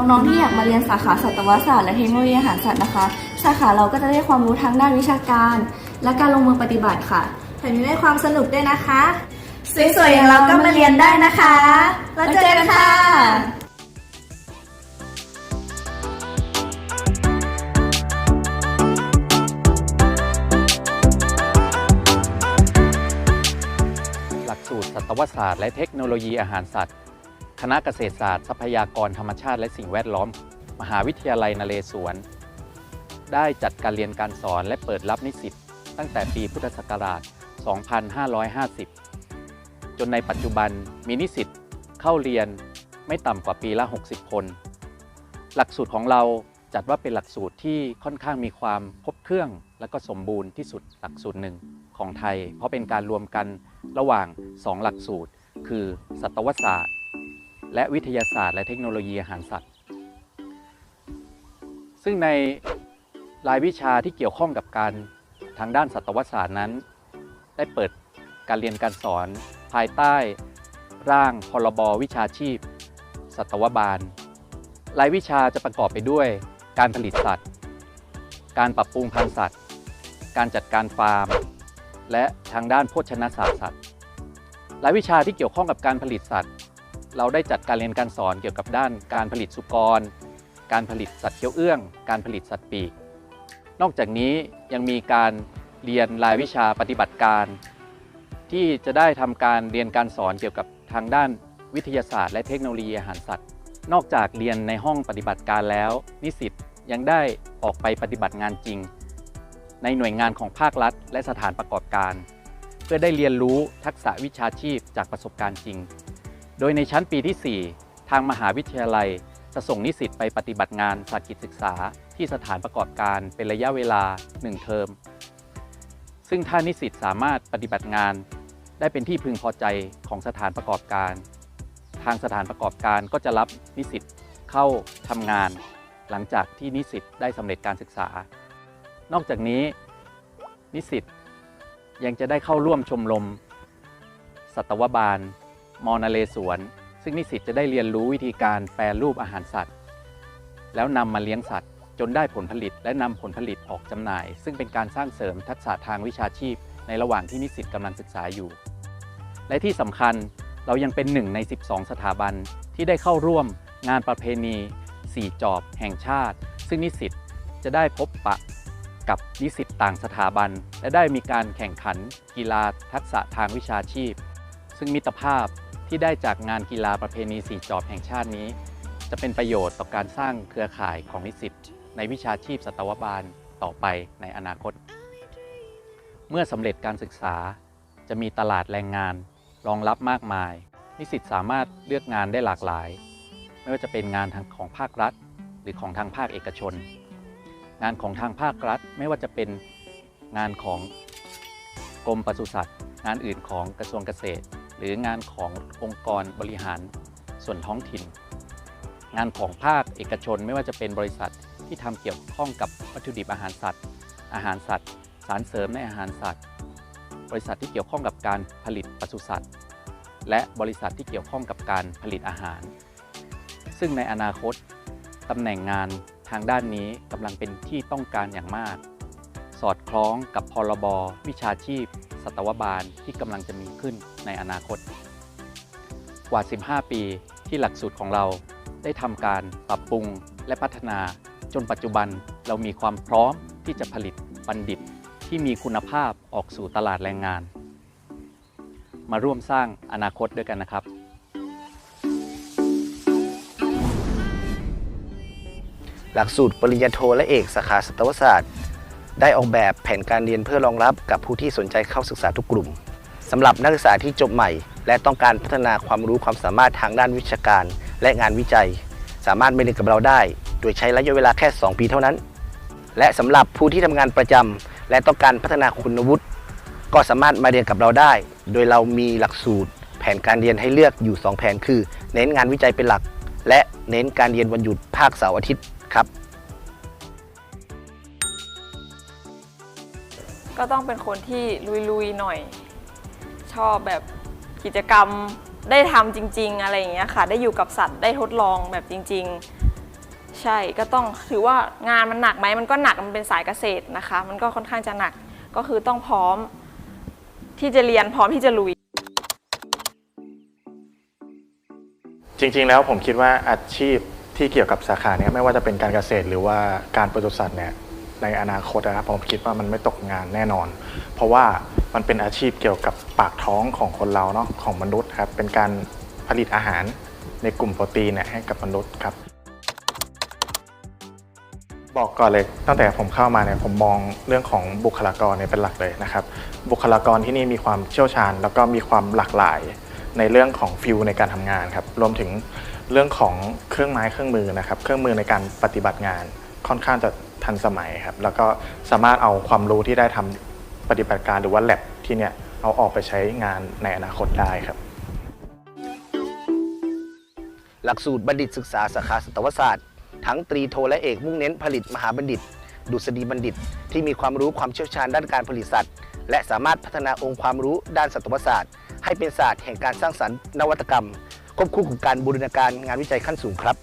น้องๆที่อยากมาเรียนสาขาสัตวศาสตร์และเทคโนโลยีอาหารสัตว์นะคะ สาขาเราก็จะได้ความรู้ทางด้านวิชาการ และการลงมือปฏิบัติค่ะแถมยังได้ความสนุกด้วยนะคะ สวยๆอย่างเราก็มาเรียนได้นะคะแล้วเจอกันค่ะหลักสูตรสัตวศาสตร์และเทคโนโลยีอาหารสัตว์ คณะเกษตรศาสตร์ทรัพยากรธรรมชาติและสิ่งแวดล้อม มหาวิทยาลัยนเรศวร ได้จัดการเรียนการสอนและเปิดรับนิสิตตั้งแต่ปีพุทธศักราช 2550 จนในปัจจุบันมีนิสิตเข้าเรียนไม่ต่ำกว่าปีละ 60 คน หลักสูตรของเราจัดว่าเป็นหลักสูตรที่ค่อนข้างมีความครบเครื่องและก็สมบูรณ์ที่สุดหลักสูตรหนึ่งของไทย เพราะเป็นการรวมกันระหว่าง 2 หลักสูตร คือสัตวศาสตร์ และวิทยาศาสตร์และเทคโนโลยีอาหารสัตว์ ซึ่งในรายวิชาที่เกี่ยวข้องกับการทางด้านสัตวศาสตร์นั้น ได้เปิดการเรียนการสอนภายใต้ร่างพรบวิชาชีพ สัตวบาล รายวิชาจะประกอบไปด้วย การผลิตสัตว์ การปรับปรุงพันธุ์สัตว์ การจัดการฟาร์ม และทางด้านโภชนาศาสตร์สัตว์ รายวิชาที่เกี่ยวข้องกับการผลิตสัตว์ เราได้จัดการเรียนการสอนเกี่ยวกับด้านการผลิตสุกร การผลิตสัตว์เคี้ยวเอื้อง การผลิตสัตว์ปีก นอกจากนี้ยังมีการเรียนรายวิชาปฏิบัติการ ที่จะได้ทำการเรียนการสอนเกี่ยวกับทางด้านวิทยาศาสตร์และเทคโนโลยีอาหารสัตว์ นอกจากเรียนในห้องปฏิบัติการแล้ว นิสิตยังได้ออกไปปฏิบัติงานจริง ในหน่วยงานของภาครัฐ และสถานประกอบการ เพื่อได้เรียนรู้ทักษะวิชาชีพจากประสบการณ์จริง โดยในชั้นปีที่ 4 ทางมหาวิทยาลัย จะส่งนิสิตไปปฏิบัติงานสากิจศึกษาที่สถานประกอบการเป็นระยะเวลา 1 เทอม ซึ่งถ้านิสิตสามารถปฏิบัติงาน ได้เป็นที่พึงพอใจของสถานประกอบการ ทางสถานประกอบการก็จะรับนิสิตเข้าทำงาน หลังจากที่นิสิตได้สำเร็จการศึกษา นอกจากนี้นิสิตยังจะได้เข้าร่วมชมรมสัตวบาล มอนเรศวรซึ่งนิสิตจะได้เรียนรู้วิธีการแปรรูปอาหารสัตว์ แล้วนำมาเลี้ยงสัตว์ จนได้ผลผลิตและนำผลผลิตออกจำหน่าย ซึ่งเป็นการสร้างเสริมทักษะทางวิชาชีพ ในระหว่างที่นิสิตกำลังศึกษาอยู่ และที่สำคัญเรายังเป็นหนึ่งใน 12 สถาบันที่ได้เข้าร่วมงานประเพณี4จอบแห่งชาติ ซึ่งนิสิตจะได้พบปะกับนิสิตต่างสถาบัน และได้มีการแข่งขันกีฬาทักษะทางวิชาชีพ ซึ่งมิตรภาพที่ได้จากงานกีฬาประเพณี4จอบแห่งชาตินี้ จะเป็นประโยชน์ต่อการสร้างเครือข่ายของนิสิตในวิชาชีพสัตวบาลต่อไปในอนาคต เมื่อสำเร็จการศึกษาจะมีตลาดแรงงานรองรับมากมาย นิสิตสามารถเลือกงานได้หลากหลาย ไม่ว่าจะเป็นงานทางของภาครัฐ หรือของทางภาคเอกชน งานของทางภาครัฐไม่ว่าจะเป็นงานของกรมปศุสัตว์ งานอื่นของกระทรวงเกษตร หรืองานขององค์กรบริหารส่วนท้องถิ่น งานของภาคเอกชนไม่ว่าจะเป็นบริษัทที่ทำเกี่ยวข้องกับวัตถุดิบอาหารสัตว์ อาหารสัตว์ สารเสริมในอาหารสัตว์ บริษัทที่เกี่ยวข้องกับการผลิตปศุสัตว์ และบริษัทที่เกี่ยวข้องกับการผลิตอาหาร ซึ่งในอนาคตตำแหน่งงานทางด้านนี้กำลังเป็นที่ต้องการอย่างมาก สอดคล้องกับพรบวิชาชีพ สัตวบาลที่กำลังจะมีขึ้นในอนาคต กว่า 15 ปีที่หลักสูตรของเราได้ทำการปรับปรุงและพัฒนา จนปัจจุบันเรามีความพร้อมที่จะผลิตบัณฑิตที่มีคุณภาพออกสู่ตลาดแรงงาน มาร่วมสร้างอนาคตด้วยกันนะครับ หลักสูตรปริญญาโทและเอกสาขาสัตวศาสตร์ ได้ออกแบบแผนการเรียนเพื่อรองรับกับผู้ที่สนใจเข้าศึกษาทุกกลุ่มสำหรับนักศึกษาที่จบใหม่ และต้องการพัฒนาความรู้ความสามารถทางด้านวิชาการ และงานวิจัย สามารถมาเรียนกับเราได้ โดยใช้ระยะเวลาแค่ 2 ปีเท่านั้น และสำหรับผู้ที่ทำงานประจำและต้องการพัฒนาคุณวุฒิก็สามารถมาเรียนกับเราได้ โดยเรามีหลักสูตร แผนการเรียนให้เลือกอยู่ 2 แผนคือ เน้นงานวิจัยเป็นหลัก และเน้นการเรียนวันหยุดภาคเสาร์อาทิตย์ครับ ก็ต้องเป็นคนที่ลุยๆหน่อย ชอบแบบกิจกรรมได้ทำจริง ๆ อะไรอย่างเงี้ยค่ะ ได้อยู่กับสัตว์ได้ทดลองแบบจริง ๆ ใช่ก็ต้องถือว่างานมันหนักไหมมันก็หนักมันเป็นสายเกษตรนะคะ มันก็ค่อนข้างจะหนักก็คือต้องพร้อมที่จะเรียนพร้อมที่จะลุย จริง ๆ แล้วผมคิดว่าอาชีพที่เกี่ยวกับสาขาเนี้ยไม่ว่าจะเป็นการเกษตรหรือว่าการปศุสัตว์เนี่ย ในอนาคตนะครับผมคิดว่ามันไม่ตกงานแน่นอน เพราะว่ามันเป็นอาชีพเกี่ยวกับปากท้องของคนเราเนาะของมนุษย์ครับเป็นการผลิตอาหารในกลุ่มโปรตีนเนี่ยให้กับมนุษย์ครับ บอกก่อนเลยตั้งแต่ผมเข้ามาเนี่ยผมมองเรื่องของบุคลากรเนี่ยเป็นหลักเลยนะครับ บุคลากรที่นี่มีความเชี่ยวชาญ แล้วก็มีความหลากหลายในเรื่องของฟิลในการทำงานครับรวมถึงเรื่องของเครื่องไม้เครื่องมือนะครับ เครื่องมือในการปฏิบัติงาน ค่อนข้างจะทันสมัยครับ แล้วก็สามารถเอาความรู้ที่ได้ทำปฏิบัติการหรือว่า lab ที่เนี่ยเอาออกไปใช้งานในอนาคตได้ครับ หลักสูตรบัณฑิตศึกษาสาขาสัตวศาสตร์ ทั้งตรีโทและเอกมุ่งเน้นผลิตมหาบัณฑิต ดุษฎีบัณฑิต ที่มีความรู้ความเชี่ยวชาญด้านการผลิตสัตว์ และสามารถพัฒนาองค์ความรู้ด้านสัตวศาสตร์ ให้เป็นศาสตร์แห่งการสร้างสรรค์นวัตกรรมควบคู่กับการบูรณาการงานวิจัยขั้นสูงครับ